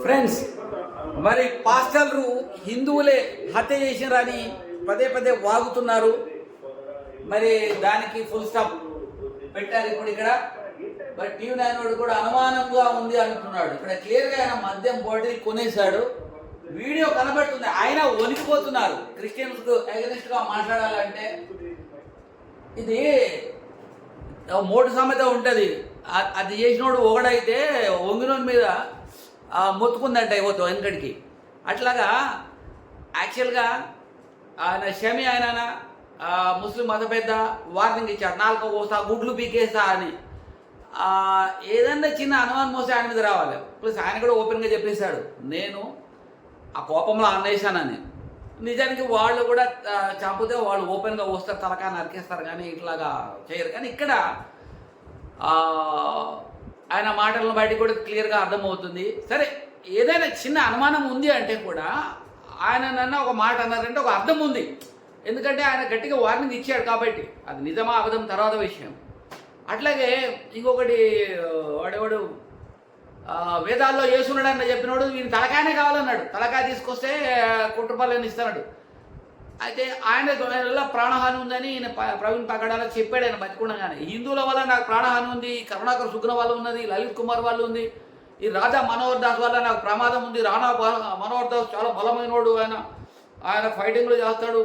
Friends మరి పాస్టర్లు హిందువులే హత్య చేసినారని పదే పదే వాగుతున్నారు. మరి దానికి ఫుల్ స్టాప్ పెట్టారు ఇప్పుడు ఇక్కడ. మరి టీవీ నైన్ వాడు కూడా అనుమానంగా ఉంది అంటున్నాడు. ఇక్కడ క్లియర్గా ఆయన మద్యం బాటిల్ కొనేశాడు. వీడియో కనబడుతుంది. ఆయన వణికిపోతున్నారు. క్రిస్టియన్స్గా మాట్లాడాలంటే. ఇది మోటు సామెత ఉంటుంది. అది చేసినోడు ఒకడైతే వంగినోని మీద మొత్తుకుందంట అయిపోతావు వెనకడికి అట్లాగా యాక్చువల్గా ఆయన షమి ఆయన ముస్లిం మత పెద్ద వార్నింగ్ ఇచ్చాడు. నాలుగో పోసా గుడ్లు పీకేసా అని. ఏదన్నా చిన్న అనుమానం మోసే ఆయన మీద రావాలి. ప్లస్ ఆయన కూడా ఓపెన్గా చెప్పేశాడు నేను ఆ కోపంలో అన్నేశానని నిజానికి వాళ్ళు కూడా చంపితే వాళ్ళు ఓపెన్గా వస్తారు తలకా నరికేస్తారు కానీ ఇట్లాగా చేయరు. కానీ ఇక్కడ ఆయన మాటలను బయట కూడా క్లియర్గా అర్థమవుతుంది. సరే ఏదైనా చిన్న అనుమానం ఉంది అంటే కూడా ఆయన నన్ను ఒక మాట అన్నారంటే ఒక అర్థం ఉంది. ఎందుకంటే ఆయన గట్టిగా వార్నింగ్ ఇచ్చాడు కాబట్టి. అది నిజమా అబద్ధం తర్వాత విషయం. అట్లాగే ఇంకొకటి వాడేవాడు? వేదాల్లో వేదాల్లో అన్న చెప్పినోడు వీని తలకాయనే కావాలన్నాడు. తలకాయ తీసుకొస్తే కుటుంబాలను రూపాయలు ఇస్తాడు. అయితే ఆయన వల్ల ప్రాణహాని ఉందని ఈయన ప్రవీణ్ పగడాల చెప్పాడు ఆయన బతికుండగానే. హిందువుల వల్ల నాకు ప్రాణహాని ఉంది కరుణాకర్ సుగ్న వల్ల ఉన్నది లలిత్ కుమార్ వాళ్ళు ఉంది ఈ రాజా మనోహర్ దాస్ వల్ల నాకు ప్రమాదం ఉంది రాణా మనోహర్ దాస్ చాలా బలమైనోడు ఆయన ఆయన ఫైటింగ్లు చేస్తాడు.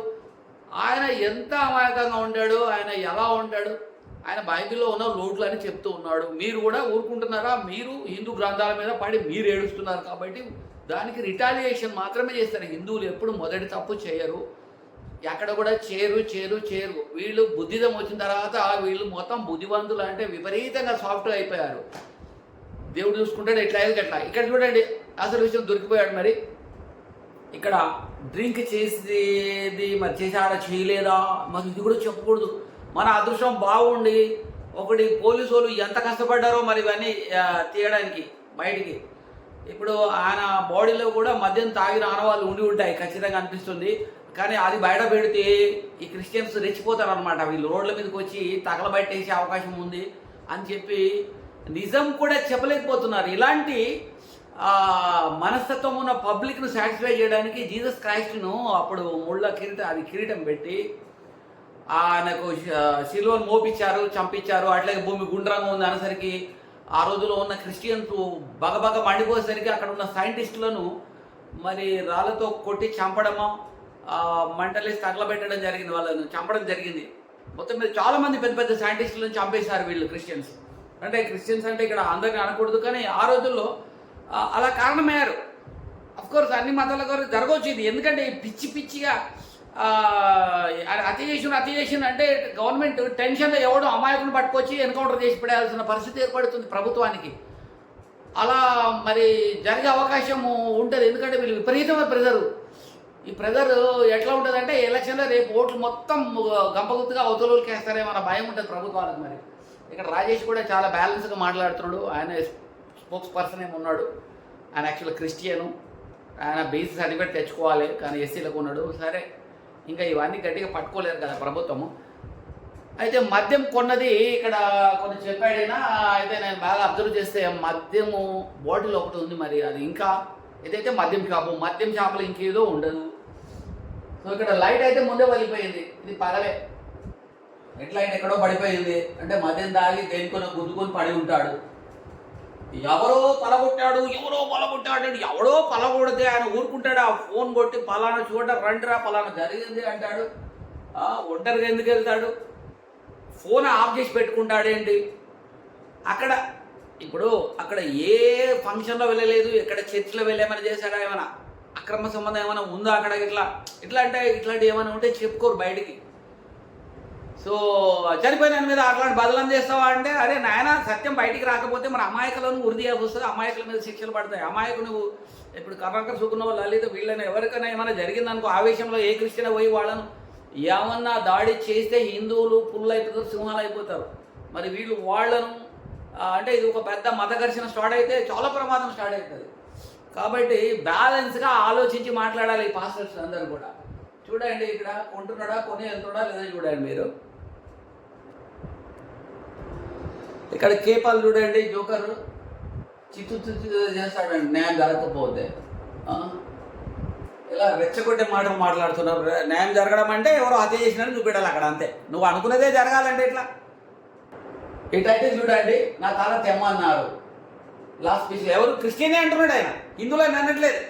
ఆయన ఎంత అమాయకంగా ఉంటాడు ఆయన ఎలా ఉంటాడు ఆయన బైబిల్లో ఉన్న లోట్లు అని చెప్తూ ఉన్నాడు. మీరు కూడా ఊరుకుంటున్నారా? మీరు హిందూ గ్రంథాల మీద పడి మీరు ఏడుస్తున్నారు కాబట్టి దానికి రిటాలియేషన్ మాత్రమే చేస్తారు. హిందువులు ఎప్పుడు మొదటి తప్పు చేయరు. ఎక్కడ కూడా చేరు చేరు చేరు. వీళ్ళు బుద్ధిజం వచ్చిన తర్వాత వీళ్ళు మొత్తం బుద్ధివంతులు అంటే విపరీతంగా సాఫ్ట్ అయిపోయారు. దేవుడు చూసుకుంటాడు ఎట్లా అయ్యేది అట్లా ఇక్కడ చూడండి అసలు విషయం దొరికిపోయాడు మరి. ఇక్కడ డ్రింక్ చేసేది మరి చేసాడా చేయలేదా? మరి ఇది కూడా చెప్పకూడదు. మన అదృష్టం బాగుండి ఒకటి పోలీసు వాళ్ళు ఎంత కష్టపడ్డారో మరి ఇవన్నీ తీయడానికి బయటికి. ఇప్పుడు ఆయన బాడీలో కూడా మద్యం తాగిన ఆనవాళ్ళు ఉండి ఉంటాయి ఖచ్చితంగా అనిపిస్తుంది. కానీ అది బయట పెడితే ఈ క్రిస్టియన్స్ రెచ్చిపోతారు అనమాట వీళ్ళు రోడ్ల మీదకి వచ్చి తగలబెట్టేసే అవకాశం ఉంది అని చెప్పి నిజం కూడా చెప్పలేకపోతున్నారు. ఇలాంటి మనస్తత్వం ఉన్న పబ్లిక్ను సాటిస్ఫై చేయడానికి జీసస్ క్రైస్ట్ను అప్పుడు ముళ్ళ కిరీట అది కిరీటం పెట్టి ఆయనకు శిలువను మోపించారు చంపించారు అట్లాగే భూమి గుండ్రంగా ఉంది అనేసరికి ఆ రోజులో ఉన్న క్రిస్టియన్స్ బగబగ మండిపోయేసరికి అక్కడ ఉన్న సైంటిస్టులను మరి రాళ్ళతో కొట్టి చంపడము? మంటలేసి తగలబెట్టడం జరిగింది వాళ్ళను చంపడం జరిగింది. మొత్తం మీద చాలా మంది పెద్ద పెద్ద సైంటిస్టులను చంపేశారు వీళ్ళు క్రిస్టియన్స్ అంటే క్రిస్టియన్స్ అంటే ఇక్కడ అందరిని అనకూడదు కానీ ఆ రోజుల్లో అలా కారణమయ్యారు. కోర్స్ అన్ని మతాల గారు జరగవచ్చు ఇది. ఎందుకంటే పిచ్చి పిచ్చిగా అతి చేసిన అతి చేసిన అంటే గవర్నమెంట్ టెన్షన్లో ఎవడో అమాయకుని పట్టుకొచ్చి ఎన్కౌంటర్ చేసి పడేయాల్సిన పరిస్థితి ఏర్పడుతుంది ప్రభుత్వానికి. అలా మరి జరిగే అవకాశం ఉంటుంది ఎందుకంటే వీళ్ళు విపరీతమైన ప్రెజరు ఈ ప్రెజర్ ఎట్లా ఉంటుంది అంటే ఎలక్షన్లో రేపు ఓట్లు మొత్తం గంపగుత్తుగా అవతలకి వేస్తారేమన్న భయం ఉంటుంది ప్రభుత్వాలకు మరి. ఇక్కడ రాజేష్ కూడా చాలా బ్యాలెన్స్గా మాట్లాడుతున్నాడు. ఆయన స్పోక్స్ పర్సన్ ఏమి ఉన్నాడు. ఆయన యాక్చువల్ క్రిస్టియను ఆయన బీసీ సర్టిఫికేట్ తెచ్చుకోవాలి కానీ ఎస్సీలకు ఉన్నాడు. సరే ఇంకా ఇవన్నీ గట్టిగా పట్టుకోలేరు కదా ప్రభుత్వము. అయితే మద్యం కొన్నది ఇక్కడ కొన్ని చెప్పాడైనా అయితే నేను బాగా అబ్జర్వ్ చేస్తే మద్యము బాటిల్ ఒకటి ఉంది మరి. అది ఇంకా ఇదైతే మద్యం షాపు మద్యం షాపులో ఇంకేదో ఉండదు. సో ఇక్కడ లైట్ అయితే ముందే పడిపోయింది ఇది పగలే. హెడ్ లైట్ ఎక్కడో పడిపోయింది. అంటే మద్యం తాగి దేనికొని గుద్దుకొని పడి ఉంటాడు. ఎవరో పలగొట్టాడు ఎవరో పలగొట్టాడు ఎవడో పలగొడితే ఆయన ఊరుకుంటాడు. ఆ ఫోన్ కొట్టి పలానా చూడ రండిరా పలానా జరిగింది అంటాడు. ఒంటరిగా ఎందుకు వెళ్తాడు? ఫోన్ ఆఫ్ చేసి పెట్టుకుంటాడేంటి అక్కడ ఇప్పుడు అక్కడ ఏ ఫంక్షన్లో వెళ్ళలేదు ఎక్కడ చర్చిలో వెళ్ళేమని చేశాడా ఏమైనా అక్రమ సంబంధం ఏమైనా ఉందా అక్కడ ఇట్లా? ఇట్లా అంటే ఇట్లాంటి ఏమైనా ఉంటే చెప్పుకోరు బయటికి. సో చనిపోయిన మీద అట్లాంటి బదలం చేస్తావా అంటే అరే నాయన సత్యం బయటికి రాకపోతే మన అమాయకులను ఉరి చేయాల్సి వస్తుంది. అమాయకుల మీద శిక్షలు పడతాయి. అమాయకు నువ్వు ఇప్పుడు కర్ణాకర్ సుకున్న వాళ్ళు లలిత వీళ్ళని ఎవరికైనా ఏమైనా జరిగిందనుకో ఆవేశంలో ఏ క్రిస్టియన్ పోయి వాళ్ళను ఏమన్నా దాడి చేస్తే హిందువులు పుల్లు అయిపోతారు సింహాలు అయిపోతారు మరి వీళ్ళు వాళ్ళను అంటే ఇది ఒక పెద్ద మత ఘర్షణ స్టార్ట్ అయితే చాలా ప్రమాదం స్టార్ట్ అవుతుంది. కాబట్టి బ్యాలెన్స్గా ఆలోచించి మాట్లాడాలి ఈ పాస్టర్స్ అందరూ కూడా. చూడండి ఇక్కడ కొంటున్నాడా కొని వెళ్తున్నాడా లేదా చూడండి మీరు. ఇక్కడ కేపాలు చూడండి జోకర్ చిత్తు చిత్తు చేస్తాడండి న్యాయం జరగకపోతే. ఇలా రెచ్చగొట్టే మాట మాట్లాడుతున్నారు. న్యాయం జరగడం అంటే ఎవరో హత్య చేసినట్టు చూపెట్టాలి అక్కడ అంతే. నువ్వు అనుకున్నదే జరగాలంటే ఇట్లా ఇటైతే చూడండి నా తల తెమ్మన్నారు లాస్ట్ పీస్ ఎవరు? క్రిస్టియనే అంటున్నాడు ఆయన. ఇందులో అని అనట్లేదు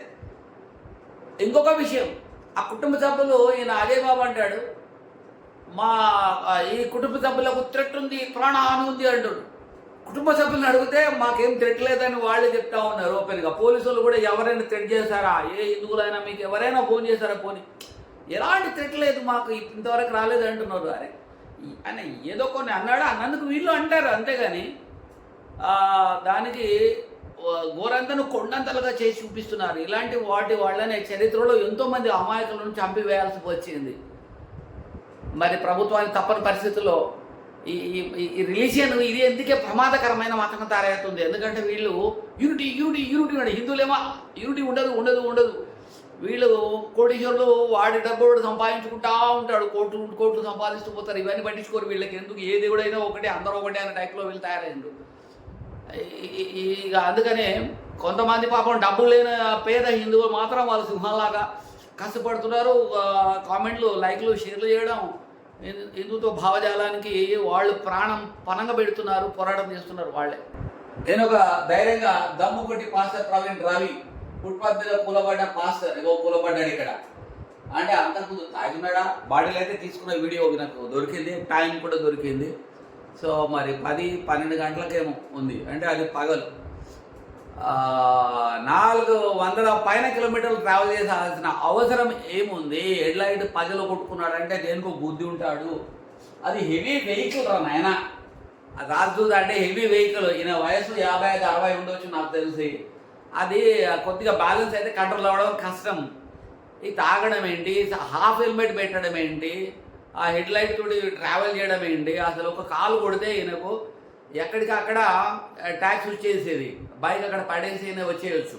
ఇంకొక విషయం ఆ కుటుంబ సభ్యులు ఈయన అజయ్ బాబు అంటాడు మా ఈ కుటుంబ సభ్యులకు థ్రెట్ ఉంది ప్రాణహాని ఉంది అంటాడు. కుటుంబ సభ్యులను అడిగితే మాకేం థ్రెట్ లేదని వాళ్ళే చెప్తా ఉన్నారు ఓపెన్గా పోలీసులు కూడా ఎవరైనా థ్రెట్ చేశారా? ఏ హిందువులైనా మీకు ఎవరైనా ఫోన్ చేశారా? పోనీ. ఎలాంటి థ్రెట్ లేదు మాకు ఇంతవరకు రాలేదు అంటున్నారు. అరే ఆయన ఏదో కొన్ని అన్నాడు? అన్నందుకు వీళ్ళు అంటారు అంతేగాని దానికి గోరంతను కొండంతలుగా చేసి చూపిస్తున్నారు. ఇలాంటి వాటి వాళ్ళనే చరిత్రలో ఎంతోమంది అమాయకులను చంపివేయాల్సి వచ్చింది. మరి ప్రభుత్వానికి తప్పని పరిస్థితుల్లో ఈ ఈ- రిలీజియన్ ఇది ఎందుకే ప్రమాదకరమైన మతంగా తయారవుతుంది? ఎందుకంటే వీళ్ళు యూనిటీ యూనిటీ యూనిటీ ఉండదు హిందువులేమో యూనిటీ ఉండదు ఉండదు ఉండదు. వీళ్ళు కోటీశ్వరులు వాడి డబ్బు సంపాదించుకుంటా ఉంటాడు. కోట్లు కోట్లు సంపాదిస్తూ పోతారు. ఇవన్నీ పట్టించుకోరు వీళ్ళకి. ఎందుకు? ఏ దేవుడైనా ఒకటే అందరూ ఒకటే అనే టైప్లో వీళ్ళు తయారైండు ఇక అందుకనే కొంతమంది పాపం డబ్బులు లేని పేద హిందువులు మాత్రం వాళ్ళు సింహాలాగా కష్టపడుతున్నారు. కామెంట్లు లైక్లు షేర్లు చేయడం హిందుతో హిందుత్వ భావజాలానికి వాళ్ళు ప్రాణం పనంగా పెడుతున్నారు పోరాటం చేస్తున్నారు వాళ్ళే. నేను ఒక ధైర్యంగా దమ్ము కొట్టి పాస్టర్ ప్రవీణ్ రవి ఫుట్పాత్ మీద కూలబడ్డ పాస్టర్ ఏదో కూలబడ్డాడు ఇక్కడ. అంటే అంతకుముందు తాగినాడా బాడీలో అయితే తీసుకున్న వీడియో నాకు దొరికింది టైం కూడా దొరికింది. సో మరి పది పన్నెండు గంటలకేమో ఉంది. అంటే అది పగలు. నాలుగు వందల పైన కిలోమీటర్లు ట్రావెల్ చేసాల్సిన అవసరం ఏముంది? హెడ్లైట్ పగలు కొట్టుకున్నాడంటే దేనికో బుద్ధి ఉంటాడు. అది హెవీ వెహికల్ రా నాయన. రాజదూత అంటే హెవీ వెహికల్ ఈయన వయసు యాభై ఐదు అరవై ఉండొచ్చు నాకు తెలిసి. అది కొద్దిగా బ్యాలెన్స్ అయితే కంట్రోల్ అవ్వడం కష్టం. ఈ తాగడం ఏంటి? హాఫ్ హెల్మెట్ పెట్టడం ఏంటి? ఆ హెడ్ లైట్ తోటి ట్రావెల్ చేయడం ఏంటి? అసలు ఒక కాలు కొడితే ఈయనకు ఎక్కడికి అక్కడ ట్యాక్స్ వచ్చేసేది. బైక్ అక్కడ పడేసి అయినా వచ్చేయచ్చు.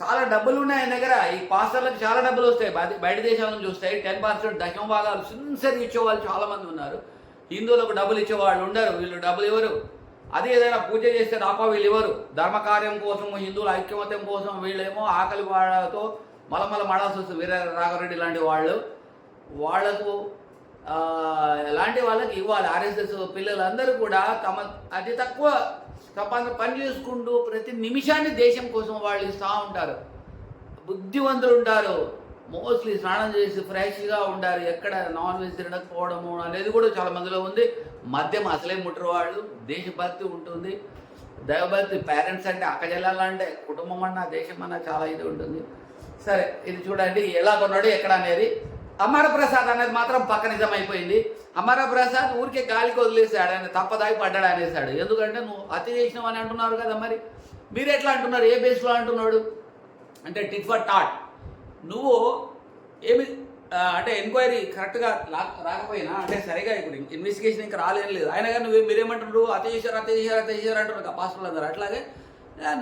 చాలా డబ్బులు ఉన్నాయి ఆయన దగ్గర. ఈ పాస్టర్లకు చాలా డబ్బులు వస్తాయి. బయట దేశాల నుంచి వస్తాయి. టెన్ పర్సెంట్ దశమ భాగాలు సిన్సియర్గా ఇచ్చేవాళ్ళు చాలామంది ఉన్నారు. హిందువులకు డబ్బులు ఇచ్చేవాళ్ళు ఉండరు. వీళ్ళు డబ్బులు ఇవ్వరు. అదే ఏదైనా పూజ చేస్తే తప్ప వీళ్ళు ఇవ్వరు. ధర్మకార్యం కోసం హిందువుల ఐక్యమత్యం కోసం వీళ్ళేమో ఆకలి వాళ్ళతో మలమల మడాల్సి వస్తుంది. వీర రాఘరెడ్డి లాంటి వాళ్ళు. వాళ్ళకు ఎలాంటి వాళ్ళకి ఇవ్వాలి? ఆర్ఎస్ఎస్ పిల్లలందరూ కూడా తమ అతి తక్కువ సంపాదన పని చేసుకుంటూ ప్రతి నిమిషాన్ని దేశం కోసం వాళ్ళు ఇస్తూ ఉంటారు. బుద్ధివంతులు ఉంటారు. మోస్ట్లీ స్నానం చేసి ఫ్రెష్గా ఉంటారు. ఎక్కడ నాన్ వెజ్ తినకపోవడము అనేది కూడా చాలా మందిలో ఉంది. మద్యం అసలే ముట్టరు వాళ్ళు దేశభక్తి ఉంటుంది. దైవభక్తి పేరెంట్స్ అంటే అక్కజల్లాలంటే అంటే కుటుంబం అన్న దేశం అన్న చాలా ఇది ఉంటుంది. సరే ఇది చూడండి. ఎలా కొన్నాడు ఎక్కడ అనేది? అమర ప్రసాద్ అనేది మాత్రం పక్క నిజం అయిపోయింది అమర ప్రసాద్ ఊరికే గాలికి వదిలేసాడు ఆయన తప్పదాగి పడ్డాడు అనేసాడు ఎందుకంటే నువ్వు అతి చేసినావు అని అంటున్నారు కదా మరి. మీరు ఎట్లా అంటున్నారు? ఏ బేస్లో అంటున్నాడు? అంటే టిట్ ఫర్ టాట్ నువ్వు ఏమి అంటే ఎంక్వైరీ కరెక్ట్గా రాకపోయినా అంటే సరిగా ఇప్పుడు ఇన్వెస్టిగేషన్ ఇంకా రాలేం లేదు. ఆయన కానీ నువ్వు మీరేమంటున్నారు? అతి చేశారు అతి చేశారు అతి చేశారు అంటున్నారు పాస్టర్లు అందరూ. అట్లాగే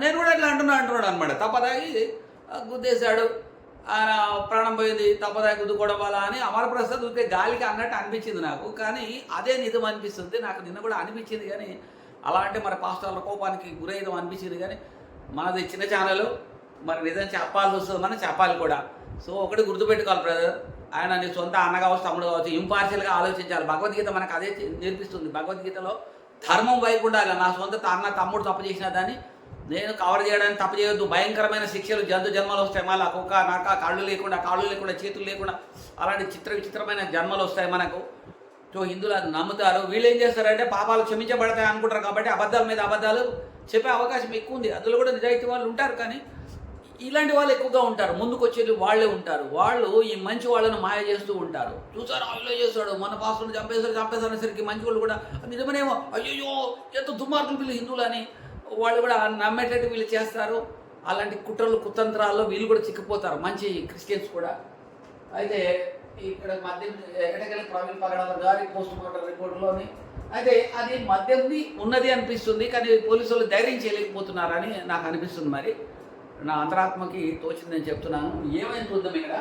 నేను కూడా ఇట్లా అంటున్నా అంటున్నాడు అనమాట తప్పదాగి గుద్దేశాడు. ప్రాణం పోయింది తప్పదాగి గుద్దుకోవడం వల్ల అని అమరప్రసాద్ ఉంటే గాలికి అన్నట్టు అనిపించింది నాకు. కానీ అదే నిజం అనిపిస్తుంది. నాకు నిన్న కూడా అనిపించింది కానీ అలా అంటే మరి పాస్టర్ల కోపానికి గురయ్యడం అనిపించింది కానీ మనది చిన్న ఛానల్ మరి నిజం చెప్పాల్సి వస్తుంది మనం చెప్పాలి కూడా. సో ఒకటి గుర్తుపెట్టుకోవాలి బ్రదర్ ఆయన నీ సొంత అన్న కావచ్చు తమ్ముడు కావచ్చు ఇంపార్షియల్గా ఆలోచించాలి. భగవద్గీత మనకు అదే నేర్పిస్తుంది. భగవద్గీతలో ధర్మం వైపు ఉండాలి. నా సొంత అన్న తమ్ముడు తప్పు చేసినా దాన్ని నేను కవర్ చేయడానికి తప్పు చేయొద్దు. భయంకరమైన శిక్షలు జంతు జన్మలు వస్తాయి. మళ్ళీ కుక్క నాక కాళ్ళు లేకుండా కాళ్ళు లేకుండా చేతులు లేకుండా అలాంటి చిత్ర విచిత్రమైన జన్మలు వస్తాయి మనకు. సో హిందువులు అది నమ్ముతారు. వీళ్ళు ఏం చేస్తారంటే పాపాలు క్షమించబడతాయి అనుకుంటారు కాబట్టి అబద్ధాల మీద అబద్ధాలు చెప్పే అవకాశం ఎక్కువ ఉంది. అందులో కూడా నిజాయితీ వాళ్ళు ఉంటారు కానీ ఇలాంటి వాళ్ళు ఎక్కువగా ఉంటారు. ముందుకు వచ్చేది వాళ్ళే ఉంటారు. వాళ్ళు ఈ మంచి వాళ్ళను మాయ చేస్తూ ఉంటారు. చూసారు? అల్లో చేస్తాడు మన పాస్టర్ని చంపేశారు చంపేశారు సరికి మంచి వాళ్ళు కూడా నిజమనేమో అయ్యో ఎంత దుర్మార్గులు వీళ్ళు హిందువులు అని వాళ్ళు కూడా నమ్మేటట్టు వీళ్ళు చేస్తారు. అలాంటి కుట్రలు కుతంత్రాల్లో వీళ్ళు కూడా చిక్కిపోతారు. మంచి క్రిస్టియన్స్ కూడా. అయితే ఇక్కడ మద్యం ఎక్కడికెళ్ళి ప్రవీణ్ పగడాల గారి పోస్ట్ మార్టం రిపోర్ట్లోని అయితే అది మద్యంది ఉన్నది అనిపిస్తుంది కానీ పోలీసులు ధైర్యం చేయలేకపోతున్నారని నాకు అనిపిస్తుంది మరి. నా అంతరాత్మకి తోచింది చెప్తున్నాను. ఏమైంది చూద్దాం ఇక్కడ.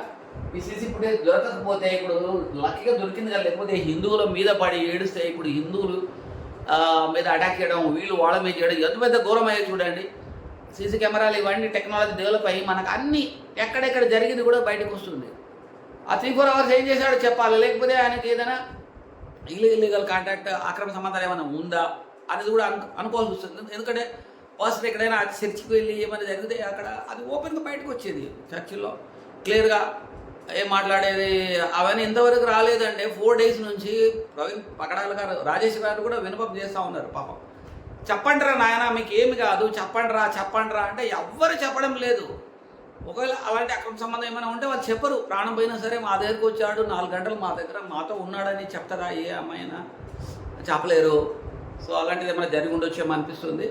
ఈ సీసీ ఫుటేజ్ దొరకకపోతే ఇప్పుడు లక్కీగా దొరికింది కదా లేకపోతే హిందువుల మీద పడి ఏడుస్తే ఇప్పుడు హిందువులు మీద అటాక్ చేయడం వీళ్ళు వాళ్ళ మీద చేయడం ఎంత పెద్ద ఘోరం చూడండి. సీసీ కెమెరాలు ఇవన్నీ టెక్నాలజీ డెవలప్ అయ్యి మనకు అన్ని ఎక్కడెక్కడ జరిగింది కూడా బయటకు వస్తుంది. ఆ త్రీ ఫోర్ అవర్స్ ఏం చేశాడో చెప్పాలి. లేకపోతే ఆయనకి ఏదైనా ఇల్లు ఇల్లీగల్ కాంటాక్ట్ అక్రమ సంబంధాలు ఏమైనా ఉందా అనేది కూడా అను అనుకోవాల్సి వస్తుంది. ఎందుకంటే పర్సన్ ఎక్కడైనా చర్చికి వెళ్ళి ఏమైనా జరిగితే అక్కడ అది ఓపెన్గా బయటకు వచ్చేది చర్చిల్లో క్లియర్గా మాట్లాడేది? అవన్నీ ఇంతవరకు రాలేదంటే ఫోర్ డేస్ నుంచి ప్రవీణ్ పకడాల గారు రాజేష్ గారు కూడా వినపం చేస్తూ ఉన్నారు పాపం. చెప్పండిరా నాయన మీకు ఏమి కాదు చెప్పండిరా చెప్పండిరా అంటే ఎవ్వరు చెప్పడం లేదు. ఒకవేళ అలాంటి అక్రమ సంబంధం ఏమైనా ఉంటే వాళ్ళు చెప్పరు. ప్రాణం పోయినా సరే మా దగ్గరకు వచ్చాడు నాలుగు గంటలు మా దగ్గర మాతో ఉన్నాడని చెప్తారా ఏ అమ్మాయినా? చెప్పలేరు. సో అలాంటిది ఏమైనా జరిగి ఉండొచ్చేమో అనిపిస్తుంది.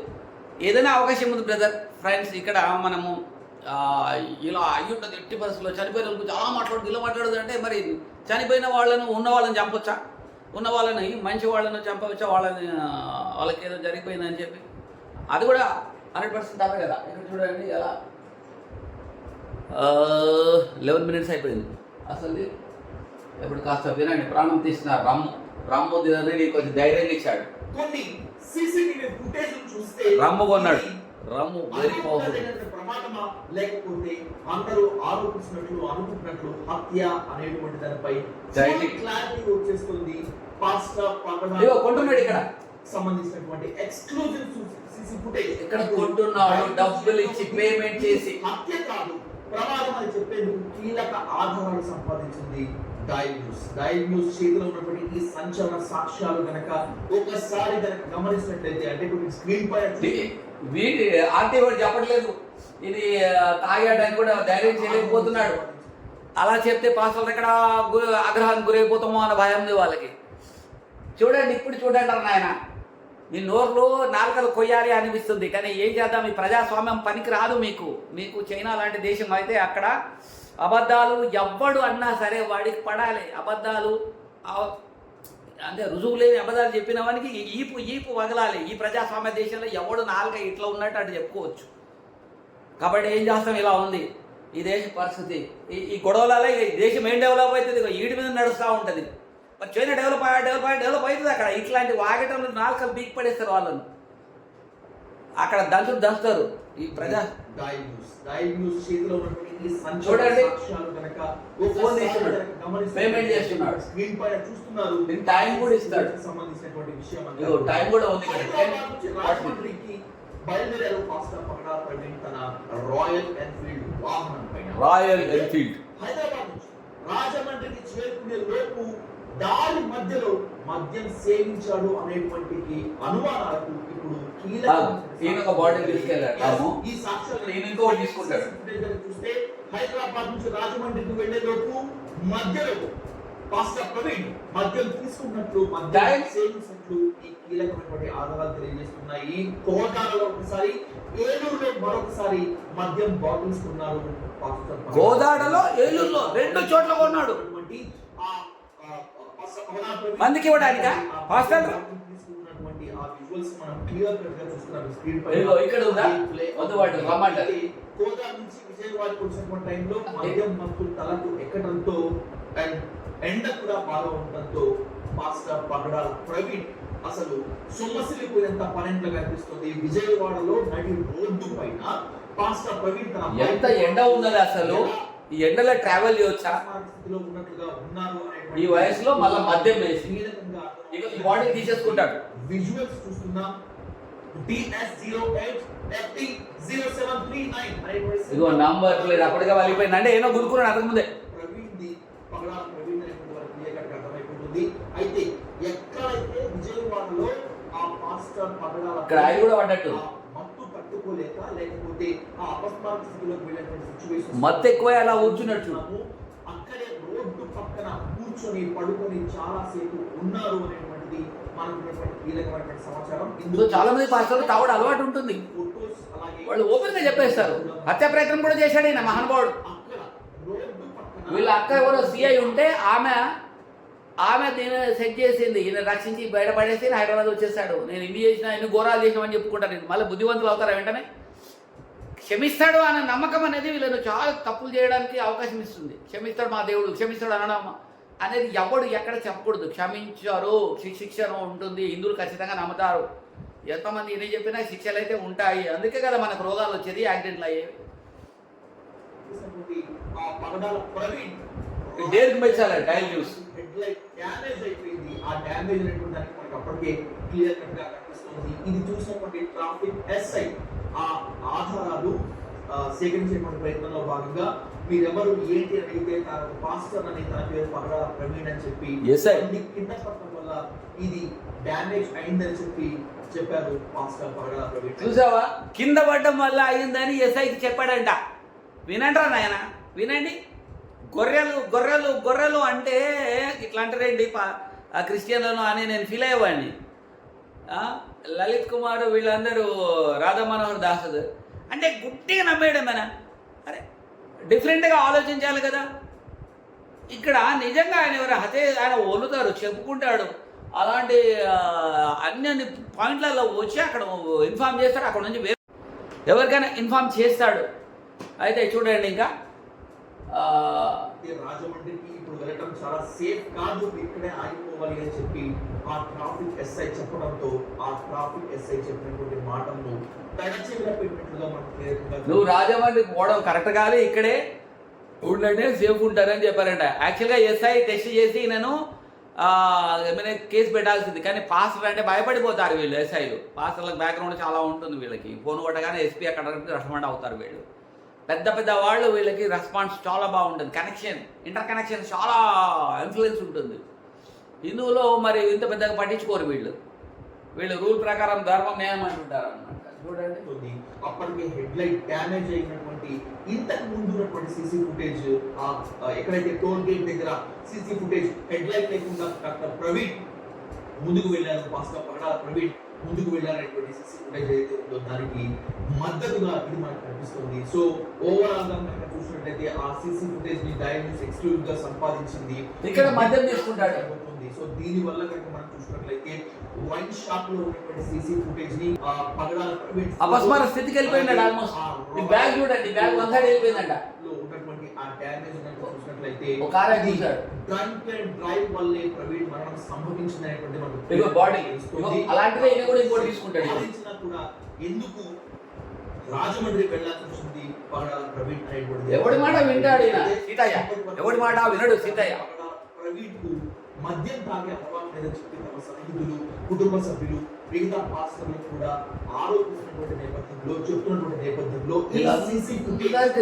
ఏదైనా అవకాశం ఉంది బ్రదర్ ఫ్రెండ్స్ ఇక్కడ మనము ఇలా అయ్యి ఉంటుంది ఎట్టి పరిస్థితుల్లో చనిపోయిన వాళ్ళ గురించి అలా మాట్లాడుతూ ఇలా మాట్లాడదు అంటే మరి చనిపోయిన వాళ్ళను ఉన్న వాళ్ళని చంపొచ్చా? ఉన్న వాళ్ళని మంచి వాళ్ళని చంపవచ్చా? వాళ్ళని వాళ్ళకి ఏదో జరిగిపోయిందని చెప్పి. అది కూడా హండ్రెడ్ పర్సెంట్ తప్పే కదా. ఇక్కడ చూడండి ఎలా? లెవెన్ మినిట్స్ అయిపోయింది. అసలు ఇప్పుడు కాస్త వినండి ప్రాణం తీసిన రాము రాము దినని కొంచెం ధైర్యం ఇచ్చాడు. కొన్ని సీసీటీవీ ఫుటేజ్ చూస్తే రమ్ము కొన్నాడు. రమ్ము వెరీ పవర్ఫుల్ ప్రమాదమా లేకపోతే అందరూ ఆరోపిస్తున్నట్లు అనుకుంటున్నట్లు హత్య అనేటువంటి దానిపై. క్లారిటీ వచ్చేస్తుంది. పాస్టర్ కొంటున్నాడు ఇక్కడ. సంబంధించినటువంటి ఎక్స్క్లూజివ్ సీసీ ఫుటేజ్ ఇక్కడ కొంటున్నాడు డబ్బులు ఇచ్చి పేమెంట్ చేసి. హత్య కాదు ప్రమాదం అని చెప్పేందుకు కీలక ఆధారాలు సంపాదించింది డైవ్ న్యూస్. డైవ్ న్యూస్ చేతిలో ఉన్నటువంటి ఈ సంచలన సాక్ష్యాలు గనక ఒకసారి గనక గమనించినట్లయితే అంటే ఇప్పుడు స్క్రీన్ పై వీ ఆర్టీ వాడు చెప్పట్లేదు. ఇది తాగాడని కూడా ధైర్యం చేయలేకపోతున్నాడు. అలా చెప్తే పాస్టర్లు ఎక్కడ గు- ఆగ్రహానికి గురైపోతామో అన్న భయం ఉంది వాళ్ళకి. చూడండి ఇప్పుడు చూడండి అన్న నాయన. మీ నోర్లు నాలుకలు కొయ్యాలి అనిపిస్తుంది. కానీ ఏం చేద్దాం? మీ ప్రజాస్వామ్యం పనికి రాదు మీకు. మీకు చైనా లాంటి దేశం అయితే అక్కడ అబద్ధాలు ఎవ్వడు అన్నా సరే వాడికి పడాలి. అబద్ధాలు అంటే రుజువు లేని అబద్ధాలు చెప్పిన వానికి ఈపు ఈపు వదలాలి. ఈ ప్రజాస్వామ్య దేశంలో ఎవడు నాలుక ఇట్లా ఉన్నట్టు అటు చెప్పుకోవచ్చు. కాబట్టి ఏం చేస్తాం? ఇలా ఉంది. ఈ దేశ పరిస్థితి. ఈ ఈ గొడవలలో ఈ దేశం ఏం డెవలప్ అవుతుంది? వీటి ఈడి మీద నడుస్తూ ఉంటుంది. మరి చైనా డెవలప్ అయ్యా డెవలప్ అయ్యా డెవలప్ అవుతుంది అక్కడ. ఇట్లాంటి వాగటంలో నాలుకలు బీక్ పడేస్తారు వాళ్ళని. అక్కడ దంచులు దంచుతారు. ఈ ప్రజా డైవ్ న్యూస్ చేతిలో ఉన్నటువంటి చూడండి. పేమెంట్ చేస్తున్నాడు. స్క్రీన్ పైన చూస్తున్నారు టైం కూడా ఇస్తాడు. సంబంధించినటువంటి విషయం కూడా ఉంది బయలుదేరారు తన రాయల్ ఎన్ఫీల్డ్ వాహనం పైన రాయల్ ఎన్ఫీల్డ్ హైదరాబాద్ రాజమండ్రికి చేరుకునే లోపు దారి మధ్యలో మద్యం సేవించాడు అనేటువంటి అనుమానాలకు ఇప్పుడు ఈయన ఒక తీసుకెళ్ళాడు. ఈ సాక్ష్యాలు ఈయన ఇంకోటి తీసుకుంటాడు. చూస్తే హైదరాబాద్ నుంచి రాజమండ్రికి వెళ్ళే లోపు మధ్యలో పాస్టర్ ప్రవీణ్ మద్యం తీసుకున్నట్లు మద్యం Time. సేవించినట్లు ఈ కీలకమైనటువంటి ఆధారాలు తెలియజేస్తున్నాయి కోదాడలో ఒకసారి ఏలూరులో మరొకసారి మద్యం. గోదాడలో ఏలూరులో రెండు చోట్ల కొన్నాడు ఆ, ఆ, పాస్టర్ పవనార్ ప్రవీణ్ మందికి ఇవ్వడానికా? ఇదిగో ఇక్కడ ఉందా? వద్దు వాడు రమ్మంటారు. కోదా నుంచి విజయవాడకి వచ్చినటువంటి టైంలో మద్యం మత్తు తలకు ఎక్కడంతో అండ్ ఎండ కూడా బాగా ఉండడంతో మాస్టర్ పగడాల ప్రవీణ్ అసలు సొమ్మసిల్లిపోయినంత పనెంట్గా కనిపిస్తుంది విజయవాడలో నడి రోడ్డు పైన పాస్టర్ ప్రవీణ్ తన ఎంత ఎండ ఉన్నది అసలు ఈ ఎండలో ట్రావెల్ చేయొచ్చా స్థితిలో ఉన్నట్లుగా ఉన్నారు ఈ వయసులో మళ్ళా మద్యం వేసి ఇక ఈ బాడీ తీసేసుకుంటాడు. విజువల్స్ చూస్తున్నాం. డిఎస్ జీరో ఎయిట్ ఇదిగో నంబర్ లేదు అప్పటికే వెళ్ళిపోయింది అంటే ఏమో గురుకున్నాడు అంతకుముందే ప్రవీణ్ ది పగడాల ప్రవీణ్ అనేటువంటి వారికి క్లియర్ కట్ అర్థమైపోతుంది. అయితే ఎక్కడైతే విజయవాడలో ఆ పాస్టర్ పగడాల ఇక్కడ ఆయన కూడా పడ్డట్టు. మత్తు తట్టుకోలేక లేకపోతే ఆ అపస్మారక స్థితిలోకి వెళ్ళినటువంటి సిచ్యువేషన్ మత్తు ఎక్కువ అలా కూర్చున్నట్టు. అక్కడే రోడ్డు పక్కన కూర్చొని పడుకొని చాలా సేపు ఉన్నారు అనేటువంటిది మనకు ఉన్నటువంటి కీలకమైనటువంటి సమాచారం. ఇందులో చాలా మంది పాస్టర్లు తాగడం అలవాటు ఉంటుంది. ఫోటోస్ అలాగే వాళ్ళు ఓపెన్గా చెప్పేస్తారు. హత్య ప్రయత్నం కూడా చేశాడు ఈయన మహానుభావుడు. వీళ్ళ అక్క ఎవరో సిఐ ఉంటే ఆమె ఆమె దీన్ని సెట్ చేసింది. ఈయన రక్షించి బయటపడేసి హైదరాబాద్ వచ్చేసాడు. నేను ఇన్ని చేసిన ఇన్ని ఘోరాలు చేసినామని చెప్పుకుంటాను నేను మళ్ళీ బుద్ధివంతులు అవుతారా వెంటనే? క్షమిస్తాడు అనే నమ్మకం అనేది వీళ్ళను చాలా తప్పులు చేయడానికి అవకాశం ఇస్తుంది. క్షమిస్తాడు మా దేవుడు క్షమిస్తాడు అనడం అనేది ఎవడు ఎక్కడ చెప్పకూడదు. క్షమించారు శిక్షణ ఉంటుంది హిందువులు ఖచ్చితంగా నమ్ముతారు. ఎంతమంది ఎన్ని చెప్పినా శిక్షలు అయితే ఉంటాయి. అందుకే కదా మనకు రోగాలు వచ్చేది యాక్సిడెంట్లు అయ్యేవి దేనికి మెచ్చాలి? టైల్ న్యూస్ ఇది చూసినటువంటి ట్రాఫిక్ ఎస్ఐ ఆ ఆధారాలు ఆ, సేకరించేటువంటి ప్రయత్నంలో భాగంగా మీరెవరు ఏంటి అని అడిగితే తన పాస్టర్ అని తన పేరు పగడాల ప్రవీణ్ అని చెప్పి కింద పడటం వల్ల ఇది డ్యామేజ్ అయిందని చెప్పి చెప్పారు పాస్టర్ పగడాల ప్రవీణ్. చూసావా? కింద పడడం వల్ల అయిందని ఎస్ఐకి చెప్పాడంట. వినండ్రా నాయన వినండి. గొర్రెలు గొర్రెలు గొర్రెలు అంటే ఇట్లా అంటారేంటి పా- ఆ క్రిస్టియన్లను అని నేను ఫీల్ అయ్యేవాడిని. ఆ, లలిత్ కుమార్ వీళ్ళందరూ రాధా మనోహర్ దాస్ అంటే గుట్టిగా నమ్మేయడం అరే డిఫరెంట్గా ఆలోచించాలి కదా. ఇక్కడ నిజంగా ఆయన ఎవరు? హతే ఆయన వదులుతారు చెప్పుకుంటాడు. అలాంటి అన్ని అన్ని పాయింట్లలో వచ్చి అక్కడ ఇన్ఫామ్ చేస్తాడు. అక్కడ నుంచి వేరే ఎవరికైనా ఇన్ఫామ్ చేస్తాడు. అయితే చూడండి ఇంకా రాజమండ్రికి ఇప్పుడు వెళ్ళటం చాలా సేఫ్ కాదు. ఇక్కడే ఆగిపోవాలి అని చెప్పి ఆ ట్రాఫిక్ ఎస్ఐ చెప్పడంతో ఆ ట్రాఫిక్ ఎస్ఐ చెప్పినటువంటి మాటలను తడచెవిన పెట్టినట్లుగా మనకు నువ్వు రాజమండ్రికి పోవడం కరెక్ట్ కాదు ఇక్కడే. ఉండండి సేఫ్ ఉంటారని చెప్పారంట. యాక్చువల్గా ఎస్ఐ టెస్ట్ చేసి నేను ఏమైనా కేసు పెట్టాల్సింది. కానీ పాస్టర్ అంటే భయపడిపోతారు వీళ్ళు ఎస్ఐలు పాస్టర్లకు బ్యాక్గ్రౌండ్ చాలా ఉంటుంది వీళ్ళకి. ఫోన్ కొట్టగానే ఎస్పీ అక్కడ రెస్పాండ్ అవుతారు వీళ్ళు. పెద్ద పెద్ద వాళ్ళు వీళ్ళకి రెస్పాన్స్ చాలా బాగుంటుంది. కనెక్షన్ ఇంటర్ కనెక్షన్ చాలా ఇన్ఫ్లుయెన్స్ ఉంటుంది. హిందువులో మరి ఇంత పెద్దగా పట్టించుకోరు వీళ్ళు. వీళ్ళు రూల్ ప్రకారం ధర్మం న్యాయం అంటుంటారు అనమాట చూడండి అప్పటికి హెడ్ లైట్ డ్యామేజ్ అయినటువంటి ఇంతకు ముందు ఉన్నటువంటి సీసీ ఫుటేజ్ ఎక్కడైతే టోల్ గేట్ దగ్గర సీసీ ఫుటేజ్ హెడ్ లైట్ లేకుండా డాక్టర్ ప్రవీణ్ ముందుకు వెళ్ళారు పాస్టర్ పగడాల ప్రవీణ్. ముందుకు ఫుటేజ్ ఏదైతే ఉందో దానికి మద్దతుగా ఇది మనకు కనిపిస్తుంది. సో ఓవరాల్గా కనుక చూసినట్లయితే ఆ సీసీ ఫుటేజ్ని డైనమిక్స్ ఎక్స్క్లూజివ్గా సంపాదించింది. ఇక్కడ మద్యం తీసుకుంటాడు. సో దీని వల్ల కనుక మనం చూసినట్లయితే వైన్ షాప్లో ఉన్నటువంటి సీసీ ఫుటేజ్ని ఆ పగడాల అపస్మార స్థితికి వెళ్ళిపోయినాడు ఆల్మోస్ట్ బ్యాగ్ చూడండి బ్యాగ్ సైడ్ వెళ్ళిపోయిందంట లో ఉన్నటువంటి ఆ డ్యామేజ్ కనుక చూసినట్లయితే ఒక అయితే చూశాడు. డ్రంక్ అండ్ డ్రైవ్ వల్లే ప్రవీణ్ మరణం సంభవించింది అనేటువంటి ఇదిగో బాడీ. అలాంటిదే ఈయన కూడా ఇంకోటి తీసుకుంటాడు కూడా ఎందుకు రాజమండ్రి వెళ్ళాల్సి వచ్చింది పగడాల ప్రవీణ్ ఎవడి మాట వింటాడు ఈయన? సీతయ్య. ఎవడి మాట వినడు సీతయ్య. ప్రవీణ్కు మద్యం తాగే అలవాటు లేదని చెప్పి తమ సన్నిహితులు కుటుంబ సభ్యులు మిగతా పాస్టర్లు కూడా ఆరోపిస్తున్నటువంటి నేపథ్యంలో చెప్తున్నటువంటి నేపథ్యంలో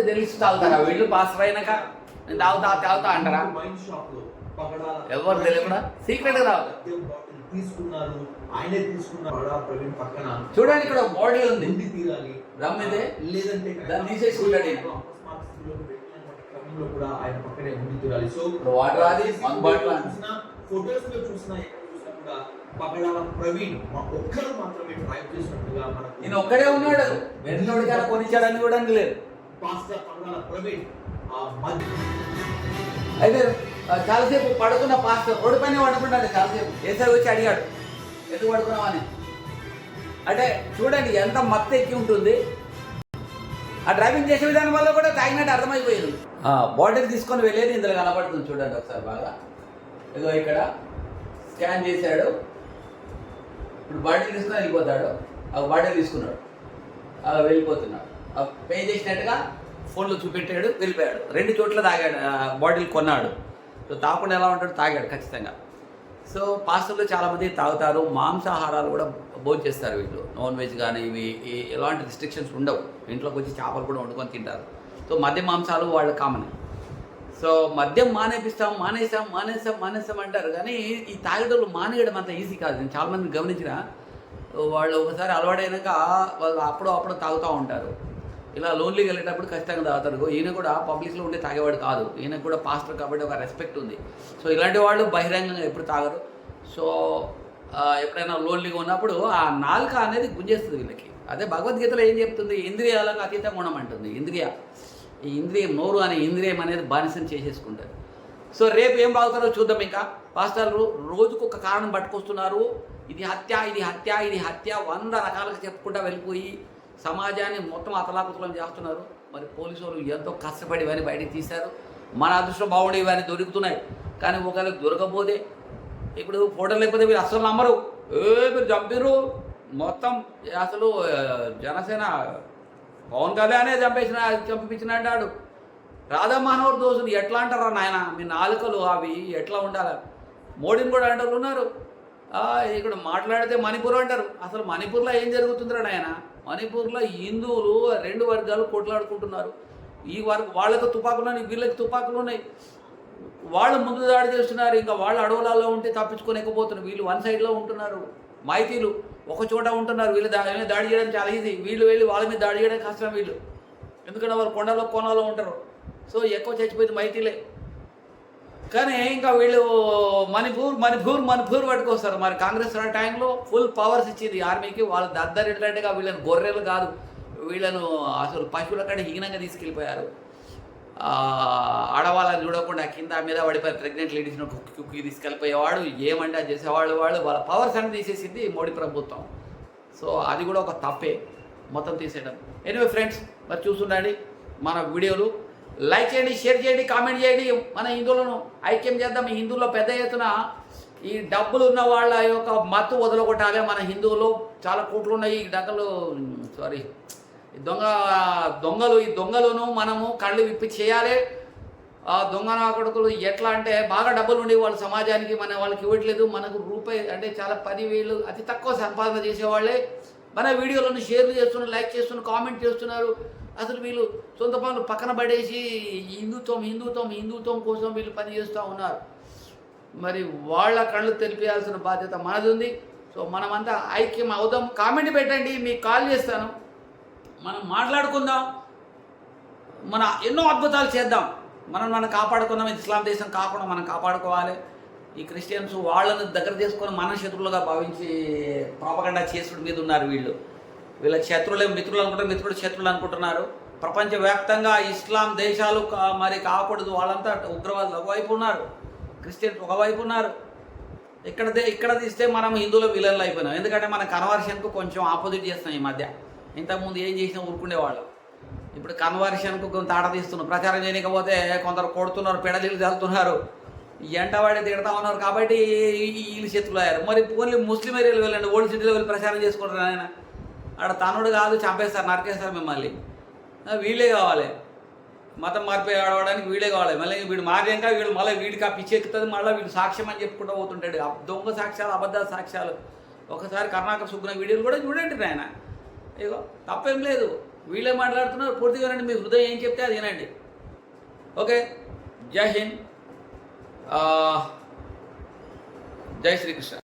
తెలిసి తాగుతారా వీళ్ళు పాస్టర్ అయినాక నేను తాగుతా తాగుతా అంటారా? ఎవరు తెలియకుండా? సీక్రెట్గా తీసుకున్నారు. ఆయనే తీసుకున్నారు. పగడాల ప్రవీణ్ పక్కన. చూడండి ఇక్కడ బాడీ ఉంది. ఉండి తీరాలి. రమ్ ఇదే? లేదంటే దాన్ని తీసేసుకుంటాడు క్రమంలో కూడా ఆయన పక్కనే ఉండి తీరాలి. సో వాటర్ అది. చూసినా ఫొటోస్లో చూసినా కూడా పగడాల ప్రవీణ్ మా ఒక్కరు మాత్రమే డ్రైవ్ చేసినట్టుగా మనకు నేను ఒక్కడే ఉన్నాడు. వెన్నోడికైనా కొనిచ్చాడని కూడా లేదు పాస్టర్ పగడాల ప్రవీణ్ అయితే చాలాసేపు పడుకున్న పాస్టర్ రోడ్డు పైన పడుకున్నాడు చాలాసేపు. ఏసారి వచ్చి అడిగాడు ఎందుకు పడుకున్నామని అంటే చూడండి ఎంత మత్తు ఎక్కి ఉంటుంది. ఆ డ్రైవింగ్ చేసే విధానం వల్ల కూడా తాగినట్టు అర్థమైపోయింది. బాటిల్ తీసుకొని వెళ్ళేది ఇందులో కనపడుతుంది చూడండి ఒకసారి బాగా. ఇదిగో ఇక్కడ స్కాన్ చేశాడు. ఇప్పుడు బాటిల్ తీసుకొని వెళ్ళిపోతాడు. ఆ బాటిల్ తీసుకున్నాడు. అలా వెళ్ళిపోతున్నాడు. ఆ పే చేసినట్టుగా ఫోన్లో చూపెట్టాడు వెళ్ళిపోయాడు. రెండు చోట్ల తాగాడు బాటిల్ కొన్నాడు. సో తాగకుండా ఎలా ఉంటాడు తాగాడు ఖచ్చితంగా. సో పాస్టర్లు చాలామంది తాగుతారు మాంసాహారాలు కూడా భోజనం చేస్తారు వీళ్ళు. నాన్ వెజ్ కానీ ఇవి ఎలాంటి రిస్ట్రిక్షన్స్ ఉండవు. ఇంట్లోకి వచ్చి చేపలు కూడా వండుకొని తింటారు. సో మద్య మాంసాలు వాళ్ళ కామన్ సో మద్యం మానేపిస్తాం మానేసాం మానేసాం మానేసాం అంటారు. కానీ ఈ తాగేటోళ్ళు మానేయడం అంత ఈజీ కాదు. నేను చాలామంది గమనించిన వాళ్ళు ఒకసారి అలవాటైనాక వాళ్ళు అప్పుడు అప్పుడు తాగుతూ ఉంటారు. ఇలా లోన్లీకి వెళ్ళేటప్పుడు ఖచ్చితంగా తాగుతారు ఈయన కూడా పబ్లిక్లో ఉండే తాగేవాడు కాదు. ఈయన కూడా పాస్టర్ కాబట్టి ఒక రెస్పెక్ట్ ఉంది. సో ఇలాంటి వాళ్ళు బహిరంగంగా ఎప్పుడు తాగరు. సో ఎప్పుడైనా లోన్లీగా ఉన్నప్పుడు ఆ నాలుక అనేది గుంజేస్తుంది వీళ్ళకి. అదే భగవద్గీతలో ఏం చెప్తుంది? ఇంద్రియాలకు అతీతంగా ఉండమంటుంది. ఇంద్రియ ఈ ఇంద్రియం నోరు అనే ఇంద్రియం అనేది బానిసం చేసేసుకుంటారు సో రేపు ఏం బాగుతారో చూద్దాం ఇంకా. పాస్టర్లు రోజుకు ఒక కారణం పట్టుకొస్తున్నారు. ఇది హత్య ఇది హత్య ఇది హత్య వంద రకాలుగా చెప్పుకుంటా వెళ్ళిపోయి సమాజాన్ని మొత్తం అతలాకుతలం చేస్తున్నారు. మరి పోలీసు వాళ్ళు ఎంతో కష్టపడి ఇవన్నీ బయటికి తీశారు. మన అదృష్టం బాగుండే ఇవన్నీ దొరుకుతున్నాయి. కానీ ఒకవేళ దొరకపోతే ఇప్పుడు ఫోటో లేకపోతే మీరు అసలు నమ్మరు. ఏ మీరు చంపారు మొత్తం అసలు జనసేన పవన్ కళ్యాణే చంపేసిన చంపించిన అంటాడు. రాధామానవర్ దోషులు ఎట్లా అంటారా నాయన? మీ నాలుకలు అవి ఎట్లా ఉండాలి? మోడీని కూడా అంటారు ఉన్నారు. ఇక్కడ మాట్లాడితే మణిపూర్ అంటారు. అసలు మణిపూర్లో ఏం జరుగుతుందిరా నాయన? మణిపూర్లో హిందువులు రెండు వర్గాలు కొట్లాడుకుంటున్నారు. ఈ వర్గ వాళ్ళకు తుపాకులు ఉన్నాయి వీళ్ళకి తుపాకులు ఉన్నాయి. వాళ్ళు ముందు దాడి చేస్తున్నారు ఇంకా వాళ్ళు అడవులలో ఉంటే తప్పించుకోలేకపోతున్నారు. వీళ్ళు వన్ సైడ్లో ఉంటున్నారు. మైతీలు ఒక చోట ఉంటున్నారు వీళ్ళు దాని మీద దాడి చేయడం చాలా ఈజీ. వీళ్ళు వెళ్ళి వాళ్ళ మీద దాడి చేయడం కష్టం వీళ్ళు. ఎందుకంటే వాళ్ళు కొండలో కోనలో ఉంటారు. సో ఎక్కువ చచ్చిపోయింది మైతీలే. కానీ ఇంకా వీళ్ళు మణిపూర్ మణిపూర్ మణిపూర్ పట్టుకొస్తారు మరి కాంగ్రెస్ టైంలో ఫుల్ పవర్స్ ఇచ్చింది ఆర్మీకి వాళ్ళు దద్దరిట్లంటేగా వీళ్ళని గొర్రెలు కాదు. వీళ్ళను అసలు పశువుల కంటే హీనంగా తీసుకెళ్ళిపోయారు. ఆడవాళ్ళని చూడకుండా కింద మీద పడిపోయి ప్రెగ్నెంట్ లేడీస్ని కుక్కి కుక్కి తీసుకెళ్ళిపోయేవాడు. ఏమంటే చేసేవాళ్ళు వాళ్ళు. వాళ్ళ పవర్స్ అని తీసేసింది మోడీ ప్రభుత్వం. సో అది కూడా ఒక తప్పే మొత్తం తీసేయడం. ఎనివే ఫ్రెండ్స్ మరి చూస్తుండండి మన వీడియోలు. లైక్ చేయండి షేర్ చేయండి కామెంట్ చేయండి. మన హిందువులను ఐక్యం చేద్దాం. ఈ హిందువుల్లో పెద్ద ఎత్తున ఈ డబ్బులు ఉన్న వాళ్ళ యొక్క మత్తు వదలగొట్టాలి మన హిందువులు. చాలా కోట్లు ఉన్నాయి. ఈ డకలు సారీ ఈ దొంగ దొంగలు ఈ దొంగలను మనము కళ్ళు విప్పి చేయాలి. ఆ దొంగ నా కొడుకులు ఎట్లా అంటే బాగా డబ్బులు ఉండి వాళ్ళు సమాజానికి మన వాళ్ళకి ఇవ్వట్లేదు. మనకు రూపాయి అంటే చాలా పదివేలు అతి తక్కువ సంపాదన చేసేవాళ్ళే. మన వీడియోలను షేర్లు చేస్తున్నారు లైక్ చేస్తున్నారు కామెంట్ చేస్తున్నారు. అసలు వీళ్ళు సొంత పనులు పక్కన పడేసి హిందుత్వం హిందుత్వం హిందుత్వం కోసం వీళ్ళు పని చేస్తూ ఉన్నారు. మరి వాళ్ళ కళ్ళు తెలిపేయాల్సిన బాధ్యత మనది ఉంది సో మనమంతా ఐక్యం అవుదాం. కామెంట్ పెట్టండి మీకు కాల్ చేస్తాను. మనం మాట్లాడుకుందాం. మన ఎన్నో అద్భుతాలు చేద్దాం. మనం మనం కాపాడుకుందాం. ఇస్లాం దేశం కాకుండా మనం కాపాడుకోవాలి. ఈ క్రిస్టియన్స్ వాళ్ళని దగ్గర చేసుకొని మన శత్రువులుగా భావించి ప్రాపగండా చేసుడు మీద ఉన్నారు వీళ్ళు. వీళ్ళ శత్రులే మిత్రులు అనుకుంటారు? మిత్రుడు శత్రులు అనుకుంటున్నారు. ప్రపంచవ్యాప్తంగా ఇస్లాం దేశాలు కా- మరి కాకూడదు. వాళ్ళంతా ఉగ్రవాదులు ఒకవైపు ఉన్నారు. క్రిస్టియన్స్ ఒకవైపు ఉన్నారు. ఇక్కడ ఇక్కడ తీస్తే మనం హిందువుల విలన్లు అయిపోయినాం. ఎందుకంటే మన కన్వర్షన్కు కొంచెం ఆపోజిట్ చేస్తున్నాం ఈ మధ్య. ఇంతకుముందు ఏం చేసినా ఊరుకునేవాళ్ళు ఇప్పుడు కన్వర్షన్కు కొంత ఆట తీస్తున్నారు. ప్రచారం చేయకపోతే కొందరు కొడుతున్నారు పెడలీలు చల్లుతున్నారు. ఎంటవాడి తిడతా ఉన్నారు కాబట్టి ఈ- వీళ్ళు శత్రులు అయ్యారు మరి ఓన్లీ ముస్లిం ఏరియాలు వెళ్ళండి. ఓల్డ్ సిటీలో వెళ్ళి ప్రచారం చేసుకుంటారు ఆయన. ఆడ తనుడు కాదు చంపేస్తారు నరికేస్తారు మిమ్మల్ని. వీళ్ళే కావాలి. మతం మార్పే ఆడవడానికి వీడే కావాలి. మళ్ళీ వీడు మారాక వీడు మళ్ళీ వీడికి ఆ పిచ్చి ఎక్కుతుంది మళ్ళీ వీడు సాక్ష్యం అని చెప్పుకుంటూ పోతుంటాడు. దొంగ సాక్ష్యాలు అబద్ధ సాక్ష్యాలు. ఒకసారి కర్ణాటక సుగ్న వీడియోలు కూడా చూడండి నాయన. ఇగో తప్పేం లేదు. వీళ్ళే మాట్లాడుతున్నారు. పూర్తిగా రండి మీ హృదయం ఏం చెప్తే అది వినండి. ఓకే జై హింద్. జై శ్రీకృష్ణ.